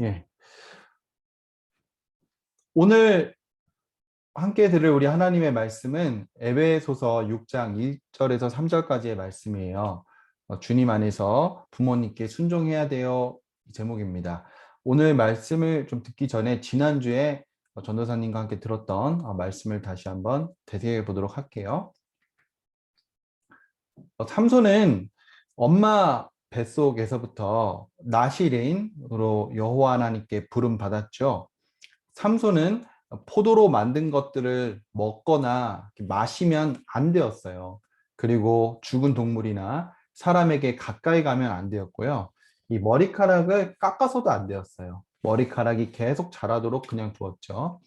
예. 오늘 함께 들을 우리 하나님의 말씀은 에베소서 6장 1절에서 3절까지의 말씀이에요. 어, 주님 안에서 부모님께 순종해야 돼요. 이 제목입니다. 오늘 말씀을 좀 듣기 전에 지난주에 어, 전도사님과 함께 들었던 어, 말씀을 다시 한번 되새겨 보도록 할게요. 어, 삼손은 엄마 뱃속에서부터 나시린으로 여호와 하나님께 부름 받았죠. 삼손은 포도로 만든 것들을 먹거나 마시면 안 되었어요. 그리고 죽은 동물이나 사람에게 가까이 가면 안 되었고요. 이 머리카락을 깎아서도 안 되었어요. 머리카락이 계속 자라도록 그냥 두었죠.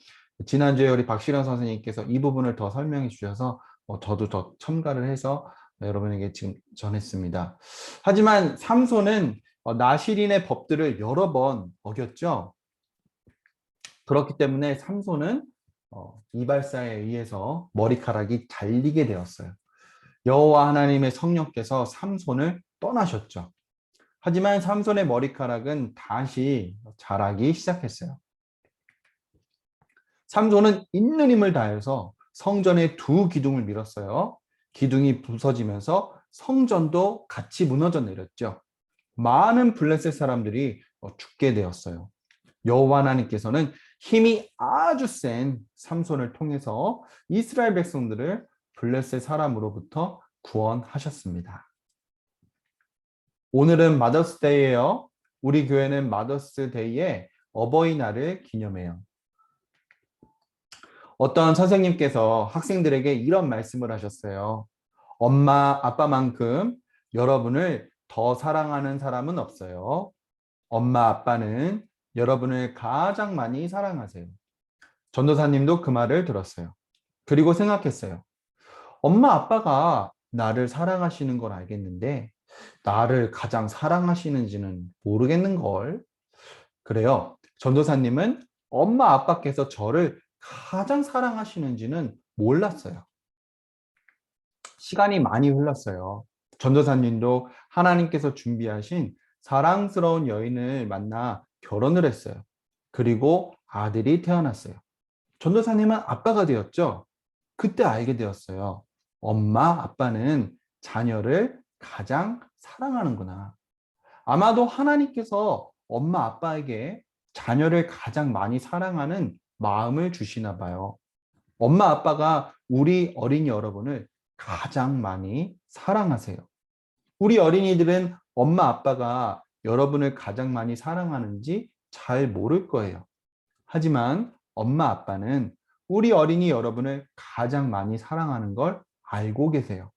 지난주에 우리 박시련 선생님께서 이 부분을 더 설명해 주셔서 어, 저도 더 첨가를 해서 여러분에게 지금 전했습니다. 하지만 삼손은 어, 나시린의 법들을 여러 번 어겼죠. 그렇기 때문에 삼손은 어, 이발사에 의해서 머리카락이 잘리게 되었어요. 여호와 하나님의 성령께서 삼손을 떠나셨죠. 하지만 삼손의 머리카락은 다시 자라기 시작했어요. 삼손은 있는 힘을 다해서 성전의 두 기둥을 밀었어요. 기둥이 부서지면서 성전도 같이 무너져 내렸죠. 많은 블레셋 사람들이 어, 죽게 되었어요. 여호와 하나님께서는 힘이 아주 센 삼손을 통해서 이스라엘 백성들을 블레셋 사람으로부터 구원하셨습니다. 오늘은 마더스 데이예요. 우리 교회는 마더스 데이에 어버이날을 기념해요. 어떤 선생님께서 학생들에게 이런 말씀을 하셨어요. 엄마, 아빠만큼 여러분을 더 사랑하는 사람은 없어요. 엄마, 아빠는 여러분을 가장 많이 사랑하세요. 전도사님도 그 말을 들었어요. 그리고 생각했어요. 엄마, 아빠가 나를 사랑하시는 걸 알겠는데, 나를 가장 사랑하시는지는 모르겠는 걸. 그래요. 전도사님은 엄마, 아빠께서 저를 가장 사랑하시는지는 몰랐어요. 시간이 많이 흘렀어요. 전도사님도 하나님께서 준비하신 사랑스러운 여인을 만나 결혼을 했어요. 그리고 아들이 태어났어요. 전도사님은 아빠가 되었죠. 그때 알게 되었어요. 엄마, 아빠는 자녀를 가장 사랑하는구나. 아마도 하나님께서 엄마, 아빠에게 자녀를 가장 많이 사랑하는 마음을 주시나 봐요. 엄마, 아빠가 우리 어린이 여러분을 가장 많이 사랑하세요. 우리 어린이들은 엄마, 아빠가 여러분을 가장 많이 사랑하는지 잘 모를 거예요. 하지만 엄마, 아빠는 우리 어린이 여러분을 가장 많이 사랑하는 걸 알고 계세요.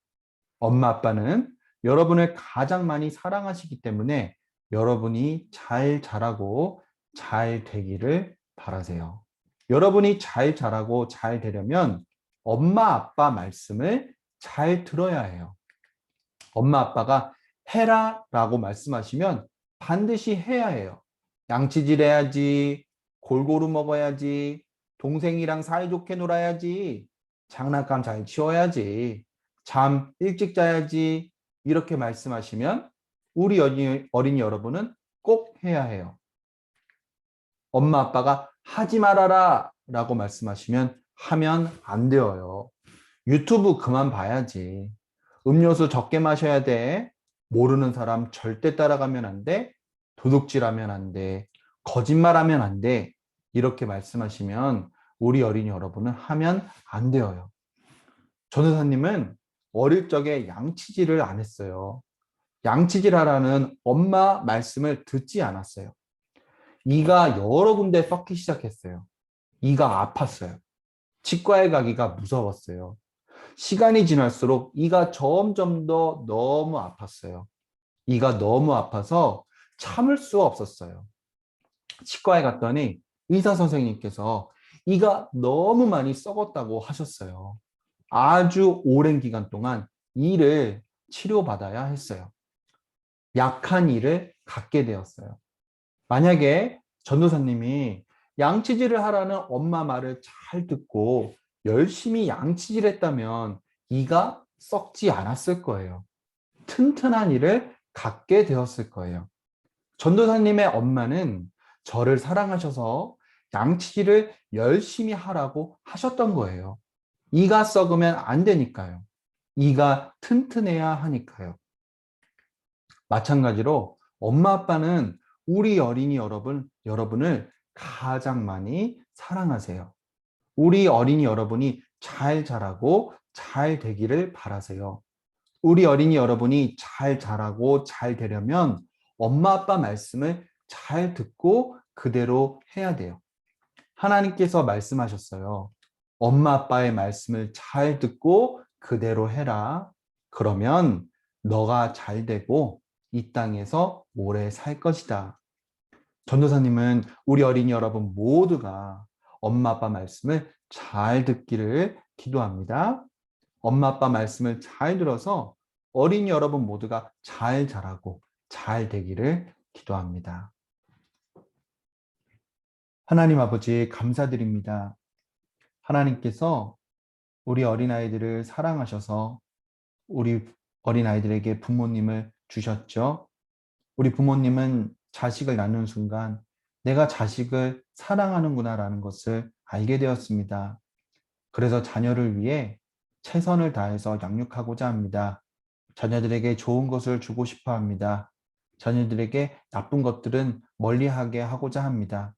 엄마, 아빠는 여러분을 가장 많이 사랑하시기 때문에 여러분이 잘 자라고 잘 되기를 바라세요. 여러분이 잘 자라고 잘 되려면 엄마, 아빠 말씀을 잘 들어야 해요. 엄마, 아빠가 해라 라고 말씀하시면 반드시 해야 해요. 양치질 해야지, 골고루 먹어야지, 동생이랑 사이좋게 놀아야지, 장난감 잘 치워야지, 잠 일찍 자야지, 이렇게 말씀하시면 우리 어린이, 어린이 여러분은 꼭 해야 해요. 엄마, 아빠가 하지 말아라 라고 말씀하시면 하면 안 되어요. 유튜브 그만 봐야지. 음료수 적게 마셔야 돼. 모르는 사람 절대 따라가면 안 돼. 도둑질하면 안 돼. 거짓말하면 안 돼. 이렇게 말씀하시면 우리 어린이 여러분은 하면 안 되어요. 전우사님은 어릴 적에 양치질을 안 했어요. 양치질 하라는 엄마 말씀을 듣지 않았어요. 이가 여러 군데 썩기 시작했어요. 이가 아팠어요. 치과에 가기가 무서웠어요. 시간이 지날수록 이가 점점 더 너무 아팠어요. 이가 너무 아파서 참을 수가 없었어요. 치과에 갔더니 의사 선생님께서 이가 너무 많이 썩었다고 하셨어요. 아주 오랜 기간 동안 이를 치료받아야 했어요. 약한 이를 갖게 되었어요. 만약에 전도사님이 양치질을 하라는 엄마 말을 잘 듣고 열심히 양치질 했다면 이가 썩지 않았을 거예요. 튼튼한 이를 갖게 되었을 거예요. 전도사님의 엄마는 저를 사랑하셔서 양치기를 열심히 하라고 하셨던 거예요. 이가 썩으면 안 되니까요. 이가 튼튼해야 하니까요. 마찬가지로 엄마 아빠는 우리 어린이 여러분, 여러분을 가장 많이 사랑하세요. 우리 어린이 여러분이 잘 자라고 잘 되기를 바라세요. 우리 어린이 여러분이 잘 자라고 잘 되려면 엄마 아빠 말씀을 잘 듣고 그대로 해야 돼요. 하나님께서 말씀하셨어요. 엄마 아빠의 말씀을 잘 듣고 그대로 해라. 그러면 너가 잘 되고 이 땅에서 오래 살 것이다. 전도사님은 우리 어린이 여러분 모두가 엄마 아빠 말씀을 잘 듣기를 기도합니다. 엄마 아빠 말씀을 잘 들어서 어린이 여러분 모두가 잘 자라고 잘 되기를 기도합니다. 하나님 아버지 감사드립니다. 하나님께서 우리 어린아이들을 사랑하셔서 우리 어린아이들에게 부모님을 주셨죠. 우리 부모님은 자식을 낳는 순간 내가 자식을 사랑하는구나라는 것을 알게 되었습니다. 그래서 자녀를 위해 최선을 다해서 양육하고자 합니다. 자녀들에게 좋은 것을 주고 싶어 합니다. 자녀들에게 나쁜 것들은 멀리하게 하고자 합니다.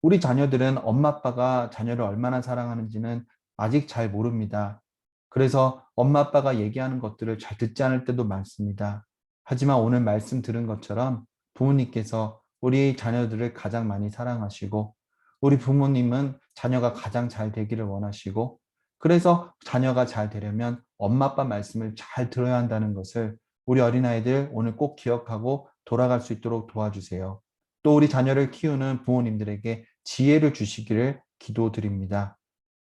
우리 자녀들은 엄마 아빠가 자녀를 얼마나 사랑하는지는 아직 잘 모릅니다. 그래서 엄마 아빠가 얘기하는 것들을 잘 듣지 않을 때도 많습니다. 하지만 오늘 말씀 들은 것처럼 부모님께서 우리 자녀들을 가장 많이 사랑하시고 우리 부모님은 자녀가 가장 잘 되기를 원하시고 그래서 자녀가 잘 되려면 엄마 아빠 말씀을 잘 들어야 한다는 것을 우리 어린아이들 오늘 꼭 기억하고 돌아갈 수 있도록 도와주세요. 또 우리 자녀를 키우는 부모님들에게 지혜를 주시기를 기도드립니다.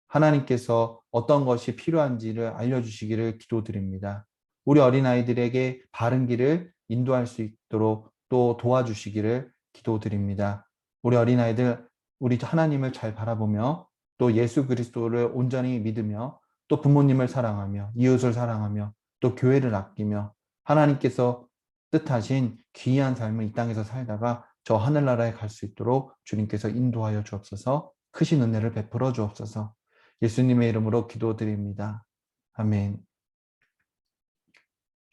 하나님께서 어떤 것이 필요한지를 알려주시기를 기도드립니다. 우리 어린아이들에게 바른 길을 인도할 수 있도록 또 도와주시기를 기도드립니다. 우리 어린아이들, 우리 하나님을 잘 바라보며 또 예수 그리스도를 온전히 믿으며 또 부모님을 사랑하며 이웃을 사랑하며 또 교회를 아끼며 하나님께서 뜻하신 귀한 삶을 이 땅에서 살다가 저 하늘나라에 갈 수 있도록 주님께서 인도하여 주옵소서 크신 은혜를 베풀어 주옵소서 예수님의 이름으로 기도드립니다. 아멘.